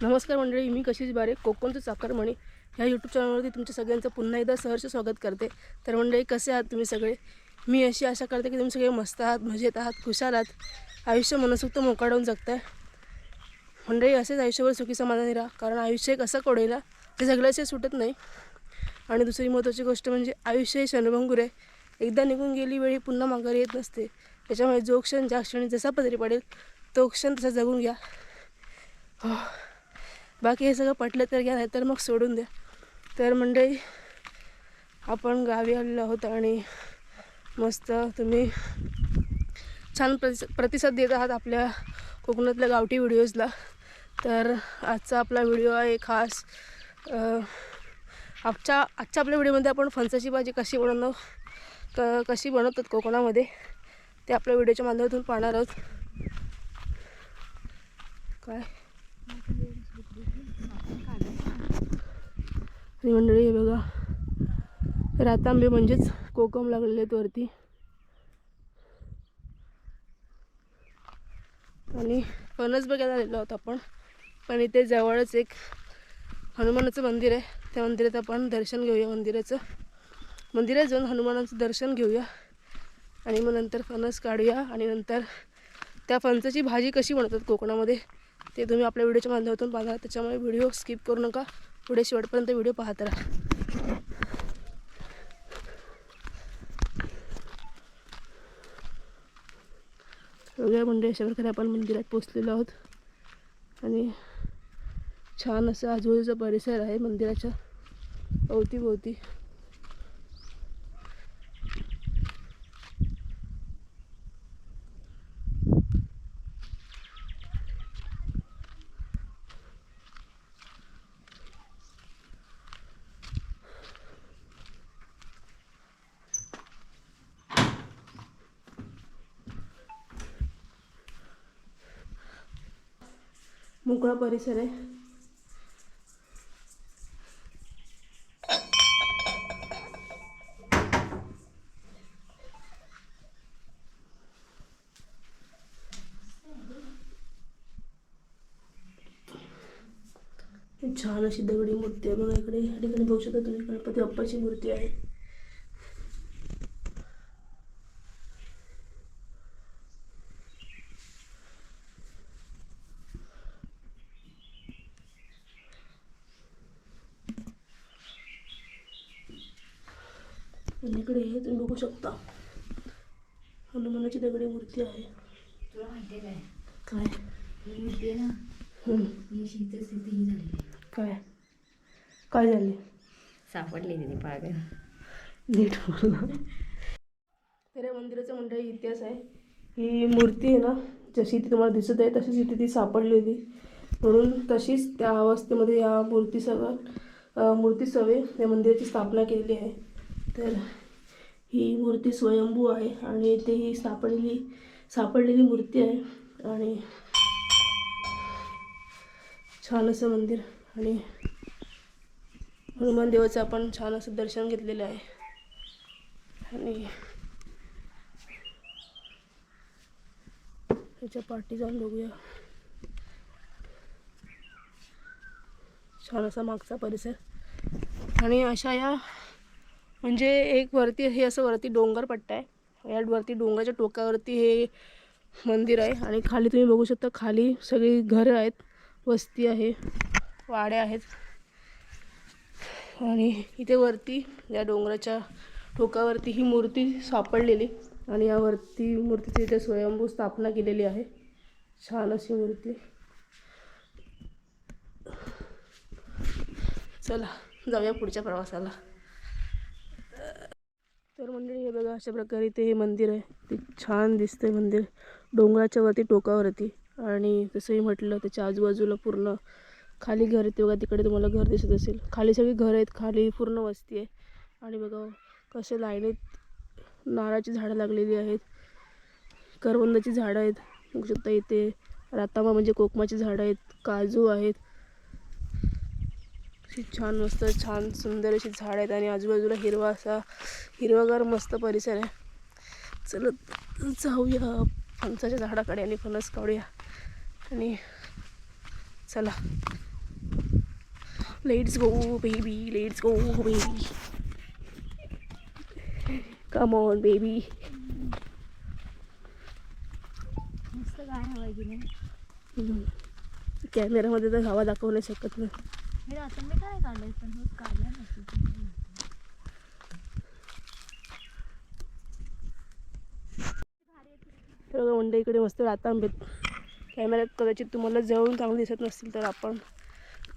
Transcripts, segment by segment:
नमस्कार मंडळी मी कशीच बारे कोकणचं चाकरमणी ह्या यूट्यूब चॅनलवरती तुमच्या सगळ्यांचं पुन्हा एकदा सहर्ष स्वागत करते. तर मंडळी कसे आहात तुम्ही सगळे? मी अशी आशा करते की तुम्ही सगळे मस्त आहात मजेत आहात खुशाल आहात. आयुष्य मनसुक्त मोकाडवून जगताय. मंडळी असेच आयुष्यभर सुखी समाधानी राहा कारण आयुष्य एक असं कोडेला ते सगळ्याचे सुटत नाही. आणि दुसरी महत्त्वाची गोष्ट म्हणजे आयुष्य हे क्षणभंगूर आहे. एकदा निघून गेली वेळी पुन्हा माघारी येत नसते. त्याच्यामुळे जो क्षण ज्या क्षणी जसा पदरी पडेल तो क्षण तसा जगून घ्या. हो. बाकी हे सगळं पटलं तर घ्या नाही तर मग सोडून द्या. तर मंडळी आपण गावी आलेलो आहोत आणि मस्त तुम्ही छान प्रति प्रतिसाद देत आहात आपल्या कोकणातल्या गावठी व्हिडिओजला. तर आजचा आपला व्हिडिओ आहे खास आजच्या आजच्या आपल्या व्हिडिओमध्ये आपण फणसाची भाजी कशी बनवणं क कशी बनवतात कोकणामध्ये ते आपल्या व्हिडिओच्या माध्यमातून पाहणार आहोत. काय? आणि मंडळी हे बघा. रातांबे म्हणजेच कोकम लागलेले आहेत वरती. आणि फणस बघायला आलेलो आहोत आपण. पण इथे जवळच एक हनुमानाचं मंदिर आहे. त्या मंदिरात आपण दर्शन घेऊया मंदिराचं. मंदिरात जाऊन हनुमानाचं दर्शन घेऊया. आणि मग नंतर फणस काढूया. आणि नंतर त्या फणसाची भाजी कशी बनवतात कोकणामध्ये ते तुम्ही आपल्या व्हिडिओच्या माध्यमातून पाहता त्याच्यामुळे व्हिडिओ स्किप करू नका. पुढे शेवटपर्यंत व्हिडिओ पाहत राहा. वेगळ्या म्हणजे अशा प्रकारे आपण मंदिरात पोचलेलो आहोत. आणि छान असं आजूबाजूचा परिसर आहे मंदिराच्या अवतीभोवती. मोकळा परिसर आहे. छान अशी दगडी मूर्ती आहे बघा इकडे. या ठिकाणी बघू शकता तुम्ही गणपती बाप्पाची मूर्ती आहे. आणि इकडे हे तुम्ही बघू शकता. हनुमानाची दगडी मूर्ती आहे. तुला माहिती काय? काय? ही मूर्ती आहे ना. ही ही झाली. काय? काय झाले? सापडली तिने पाग नीट बोला तर या मंदिराचा मंडळी इतिहास आहे. ही मूर्ती आहे ना जशी ती तुम्हाला दिसत आहे तशीच इथे ती सापडली होती म्हणून तशीच त्या अवस्थेमध्ये या मूर्तीसह अं, मूर्तीसवे या मंदिराची स्थापना केलेली आहे. तर ही मूर्ती स्वयंभू आहे आणि इथे ही सापडलेली सापडलेली मूर्ती आहे आणि छान असं मंदिर आणि हनुमान देवाचं आपण छान असं दर्शन घेतलेलं आहे. आणि त्याच्या पाठी जाऊन बघूया. छान असा मागचा परिसर. आणि अशा या म्हणजे एक वरती हे असं वरती डोंगर पट्टा आहे. या वरती डोंगराच्या टोकावरती हे मंदिर आहे आणि खाली तुम्ही बघू शकता खाली सगळी घरं आहेत. वस्ती आहे. वाड्या आहेत. आणि इथे वरती या डोंगराच्या टोकावरती ही मूर्ती सापडलेली आणि यावरती मूर्तीची इथे स्वयंभू स्थापना केलेली आहे. छान अशी मूर्ती. चला जाऊया पुढच्या प्रवासाला. तर मंडळी हे बघा अशा प्रकारे इथे हे मंदिर आहे. ते छान दिसतंय मंदिर. डोंगराच्या वरती टोकावरती. आणि तसंही म्हटलं त्याच्या आजूबाजूला पूर्ण खाली घर येते बघा तिकडे तुम्हाला घर दिसत असेल. खाली सगळी घरं आहेत. खाली पूर्ण वस्ती आहे. आणि बघा कसे लाईनीत नारळाची झाडं लागलेली आहेत. करवंदाची झाडं आहेत. बघू शकता इथे रातामा म्हणजे कोकमाची झाडं आहेत. काजू आहेत. अशी छान मस्त छान सुंदर अशी झाड आहेत आणि आजूबाजूला हिरवा असा हिरवागार मस्त परिसर आहे. चलत जाऊया. फणसाच्या झाडाकडे आणि फणस काढूया. आणि चला. Let's go baby let's go baby come on baby नाही कॅमेरामध्ये तर हवा दाखवू नाही शकत ना. मी आता मी काय काढलंय? पण हो काढलं नसेल तर इकडे मस्त राहता आंबेत. कॅमेऱ्यात कदाचित तुम्हाला जवळून चांगले दिसत नसतील तर आपण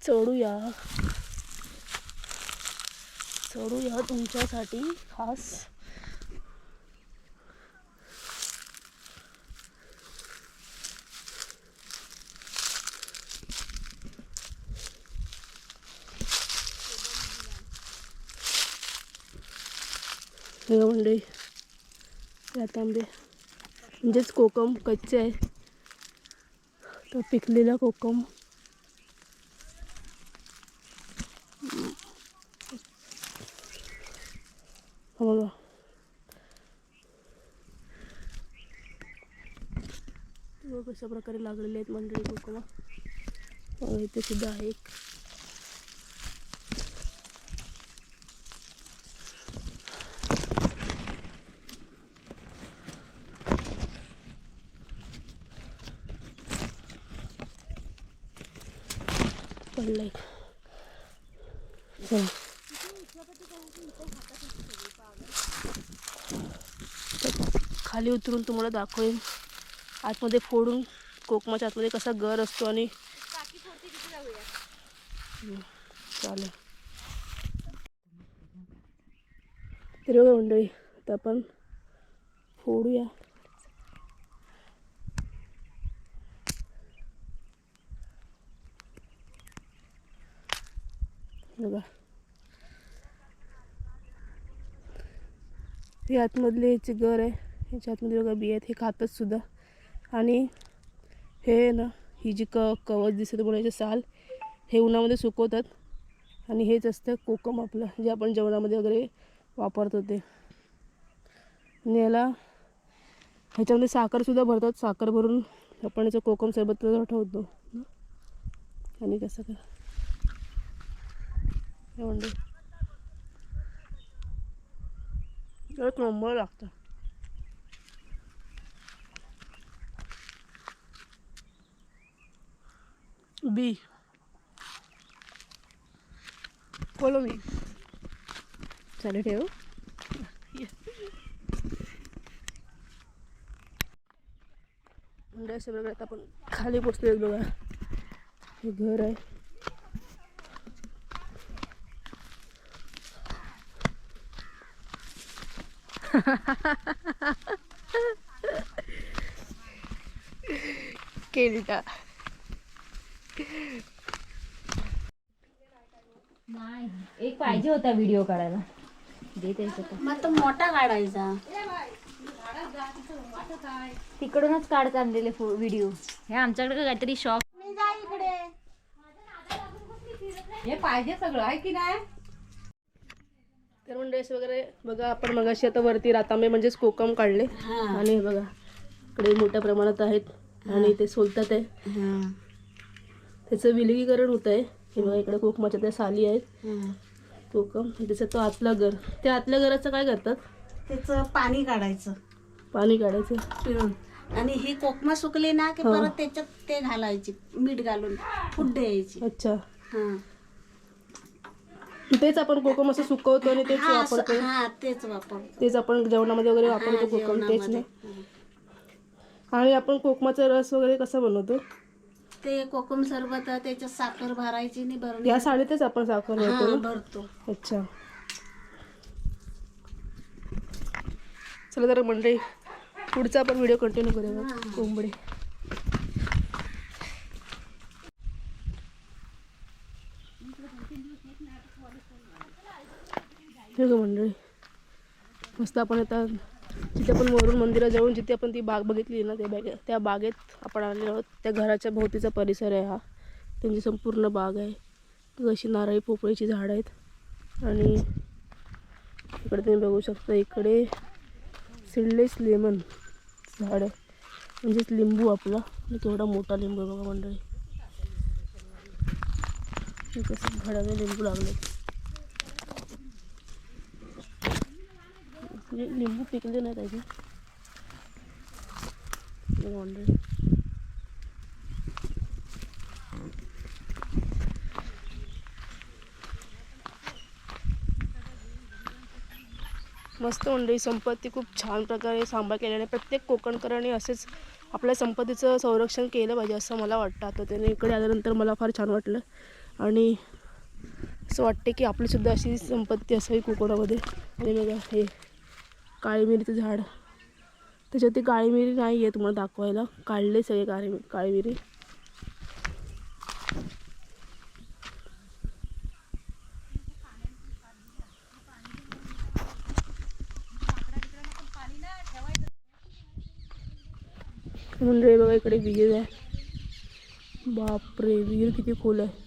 चढूया. चढूया तुमच्यासाठी खास. मंडळी. बघा मंडई म्हणजेच कोकम कच्चे आहे. तर पिकलेला कोकम. बघा. कशा प्रकारे लागलेले आहेत मंडळी कोकम. इथे सुद्धा आहे एक पडलाय चला तर खाली उतरून तुम्हाला दाखवेन. आतमध्ये फोडून कोकमाच्या आतमध्ये कसा गर असतो आणि चालेल. तर बघा मंडळी आता आपण फोडूया. बघा. हे आतमधले ह्याचे गर आहे ह्याच्या आतमध्ये बघा बिया आहेत हे खातच सुद्धा. आणि हे आहे ना ही जी क कवच दिसतं तुम्हाला साल हे उन्हामध्ये सुकवतात. आणि हेच असतं कोकम आपलं जे आपण जेवणामध्ये वगैरे वापरतो ते. आणि याला ह्याच्यामध्ये साखरसुद्धा भरतात साखर भरून आपण याचं कोकम सरबत ठेवतो. आणि कसं काय? हे म्हणजे- एक नंबर लागतं. बी फॉलो मी चालू ठेव म्हणजे अशा प्रकारे आता आपण खाली पोचलोय बघा हे घर आहे केली का नाही एक पाहिजे होता व्हिडिओ काढायला. मग तो मोठा काढायचा. तिकडूनच काढत आणलेले व्हिडिओ हे आमच्याकडे काहीतरी शॉप मी जा इकडे. हे पाहिजे सगळं आहे की नाही? तर मंडळीस वगैरे बघा आपण मगाशी आता वरती रातांबे म्हणजेच कोकम काढले. आणि हे बघा इकडे मोठ्या प्रमाणात आहेत. आणि ते सोलतात आहे त्याचं विलगीकरण होत आहे. बघा इकडे कोकमाच्या त्या साली आहेत. कोकम त्याचा तो आतला घर. त्या आतल्या घराचं काय करतात? त्याचं पाणी काढायचं. पाणी काढायचं. पिळून. आणि ही कोकमा सुकली ना की हा. परत त्याच्यात ते घालायची मीठ घालून फूट द्यायची. अच्छा. हा. तेच आपण कोकम असं सुकवतो आणि तेच हा, असं- वापरतो हा तेच वापर तेच आपण जेवणामध्ये वगैरे वापरतो कोकम तेच नाही. आणि आपण कोकमाचा रस वगैरे कसा बनवतो? ते कोकम सरबत त्याच्यात साखर भरायची नाही भरणी या साडीतच आपण साखर भरतो ना? भरतो. अच्छा. चला तर मंडळी पुढचा आपण व्हिडिओ कंटिन्यू करूया कोंबडी. हे मंडळी मस्त आपण आता जिथे आपण वरून मंदिराजवळून जिथे आपण ती बाग बघितली ना त्या बागे त्या बागेत आपण आलेलो आहोत. त्या घराच्या भोवतीचा परिसर आहे हा. त्यांची संपूर्ण बाग आहे. अशी नारळी पोपळीची झाडं आहेत. आणि इकडे तुम्ही बघू शकता इकडे सिडलेस लेमन झाड आहे. म्हणजेच लिंबू आपला. आणि केवढा मोठा लिंबू आहे बघा मंडळी. कसं झाडाला लिंबू लागले लिंबू पिकले नाही त्याचे ऑलरेडी मस्त मंडळी संपत्ती खूप छान प्रकारे सांभाळ केल्याने प्रत्येक कोकणकरांनी असेच आपल्या संपत्तीचं संरक्षण केलं पाहिजे असं मला वाटतं. आता त्याने इकडे आल्यानंतर मला फार छान वाटलं. आणि असं वाटते की आपलीसुद्धा अशी संपत्ती असावी कोकणामध्ये. आणि मग हे काळी मिरीचं झाड. ती काळी मिरी नाही आहे तुम्हाला दाखवायला. काढले सगळे मिरी. मंडळी बघा इकडे विहीर आहे. बापरे, विहीर किती खोल आहे.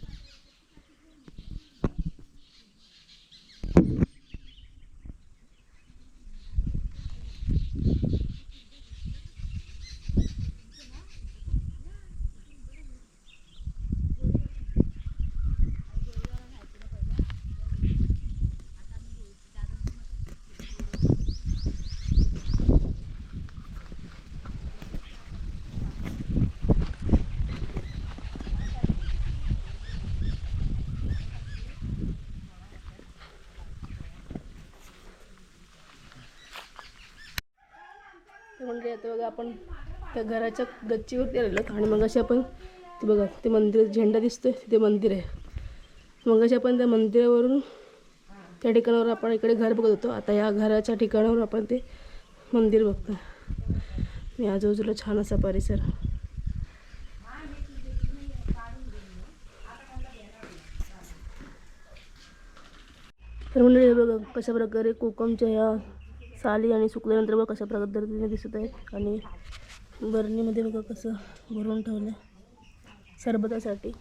म्हणजे आता बघा आपण त्या घराच्या गच्चीवरती आलेलो आणि मग अशी आपण ते बघा ते मंदिर झेंडा दिसतोय तिथे मंदिर आहे. मग अशी आपण त्या मंदिरावरून त्या ठिकाणावर आपण इकडे घर बघत होतो. आता या घराच्या ठिकाणावर आपण ते मंदिर बघतो मी आजूबाजूला छान असा परिसर. तर म्हणजे बघा कशा प्रकारे कोकमच्या या साली आणि सुकल्यानंतर बघा कशा पद्धतीने दिसत आहे. आणि बरणीमध्ये बघा कसं भरून ठेवलं सरबतासाठी.